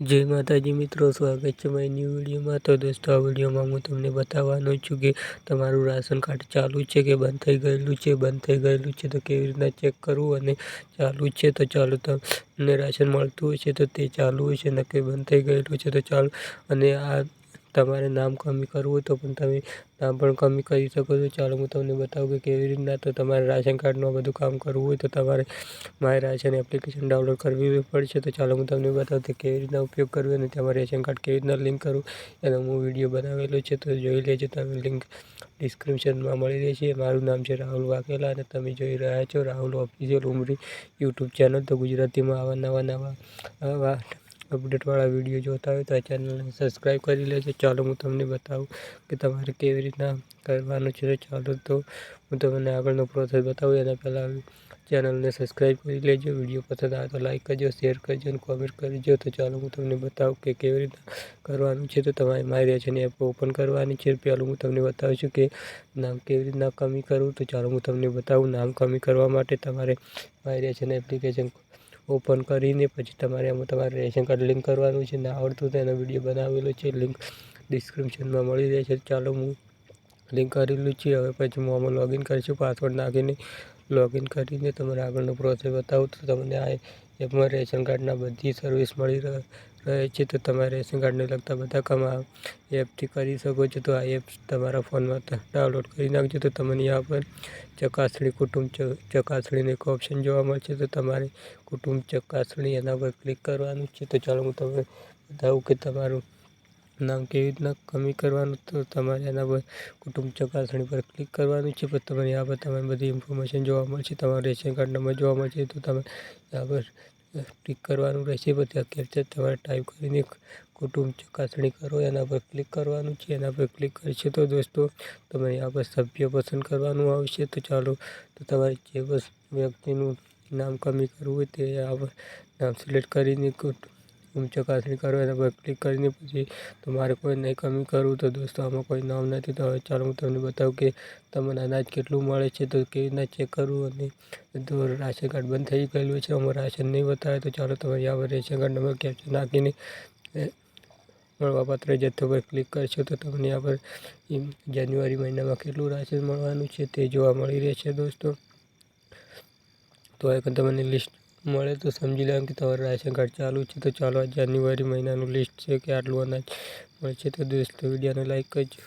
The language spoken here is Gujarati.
જય માતાજી મિત્રો, સ્વાગત છે મારી ન્યૂ વિડીયોમાં. તો દોસ્તો, આ વિડીયોમાં હું તમને બતાવવાનો છું કે તમારું રાશન કાર્ડ ચાલુ છે કે બંધ થઈ ગયેલું છે? બંધ થઈ ગયેલું છે તો કેવી રીતના ચેક કરવું અને ચાલુ છે તો ચાલો તમને રાશન મળતું છે તો તે ચાલુ છે. નક્કી બંધ થઈ ગયેલું છે તો ચાલો. અને આ તમારે નામ કમી કરવું હોય તો પણ તમે નામ પણ કમી કરી શકો છો. ચાલો, હું તમને બતાવું કે કેવી રીતના તો તમારે રાશન કાર્ડનું બધું કામ કરવું હોય તો તમારે માય રાશન એપ્લિકેશન ડાઉનલોડ કરવી પડશે. તો ચાલો, હું તમને બતાવું કે કેવી રીતના ઉપયોગ કરવો અને તમારે રેશન કાર્ડ કેવી રીતના લિંક કરવું એનો હું વીડિયો બનાવેલો છે. તો જોઈ લેજો, તમે લિંક ડિસ્ક્રિપ્શનમાં મળી રહે છે મારું નામ છે રાહુલ વાઘેલા અને તમે જોઈ રહ્યા છો Rahul official Umri YouTube channel. તો ગુજરાતીમાં આવા નવા નવા અપડેટવાળા વીડિયો જોતા હોય તો આ ચેનલને સબસ્ક્રાઈબ કરી લેજો. ચાલો હું તમને બતાવું કે તમારે કેવી રીતના કરવાનું છે. ચાલો તો હું તમને આગળનો પ્રોસેસ બતાવું. એના પહેલાં ચેનલને સબસ્ક્રાઈબ કરી લેજો. વીડિયો પસંદ આવે તો લાઈક કરજો શેર કરજો અને કોમેન્ટ કરજો. તો ચાલો હું તમને બતાવું કે કેવી રીતના કરવાનું છે. તો તમારે મારી રેશન એપ ઓપન કરવાની છે. પહેલું હું તમને બતાવું છું કે નામ કેવી રીતના કમી કરવું. તો ચાલો હું તમને બતાવું નામ કમી કરવા માટે તમારે મારી રેશન એપ્લિકેશન ઓપન કરીને પછી તમારે એમાં તમારે રેશન કાર્ડ લિંક કરવાનું છે, ના આવડતું તો એનો વીડિયો બનાવેલો છે, લિંક ડિસ્ક્રિપ્શનમાં મળી રહેશે. ચાલો હું લિંક કરેલું છે, હવે પછી હું આમાં લોગિન કરીશું પાસવર્ડ નાખીને લોગિન કરીને તમારે આગળનો પ્રોસેસ બતાવું તો તમને આ એપમાં રેશન કાર્ડના બધી સર્વિસ મળી રહે છે. તો તમારે રેશન કાર્ડને લગતા બધા કામ આ એપથી કરી શકો છો. તો આ એપ તમારા ફોનમાં ડાઉનલોડ કરી નાખજો. તો તમને આ પર ચકાસણી કુટુંબ ચકાસણીનું એક ઓપ્શન જોવા મળશે. તો તમારે કુટુંબ ચકાસણી એના પર ક્લિક કરવાનું છે. તો ચાલો હું તમને બતાવું કે તમારું નામ કેવી રીતના કમી કરવાનું તો તમારે એના પર કુટુંબ ચકાસણી પર ક્લિક કરવાનું છે. પછી તમને આ પર તમારી બધી ઇન્ફોર્મેશન જોવા મળશે. તમારું રેશન કાર્ડ નંબર જોવા મળશે તો તમે આ પર ક્લિક કરવાનું રહેશે. પછી આ કેપ્ચર તમારે ટાઈપ કરીને કુટુંબ ચકાસણી કરો. એના પર ક્લિક કરવાનું છે. એના પર ક્લિક કરશે તો દોસ્તો તમે આ પર સભ્ય પસંદ કરવાનું આવશે. તો ચાલો, તો તમારે જે બસ વ્યક્તિનું નામ કમી કરવું હોય તે આ નામ સિલેક્ટ કરીને કુટુંબ ચકાસણી કરો એના પર ક્લિક કરીને પછી તમારે કોઈ નહીં કમી કરવું તો દોસ્તો, આમાં કોઈ નામ નથી. તો હવે ચાલો, હું તમને બતાવું કે તમને અનાજ કેટલું મળે છે. તો કેવી રીતના ચેક કરવું અને તો રાશન કાર્ડ બંધ થઈ ગયેલું છે. અમારું રાશન નહીં બતાવે. તો ચાલો તમે યા પર રેશન કાર્ડ નંબર કેપ્ચર નાખીને મળવાપાત્ર જથ્થો પર ક્લિક કરશો. તો તમને આ પર જાન્યુઆરી મહિનામાં કેટલું રાશન મળવાનું છે તે જોવા મળી રહેશે દોસ્તો. તો એક તમને લિસ્ટ મળે તો સમજી લેવાનું કે તમારું રાશન કાર્ડ ચાલુ છે, તો ચાલો આ જાન્યુઆરી મહિનાનું લિસ્ટ છે કે આટલું અનાજ મળશે તો દોસ્તો વિડીયોને લાઈક કરજો.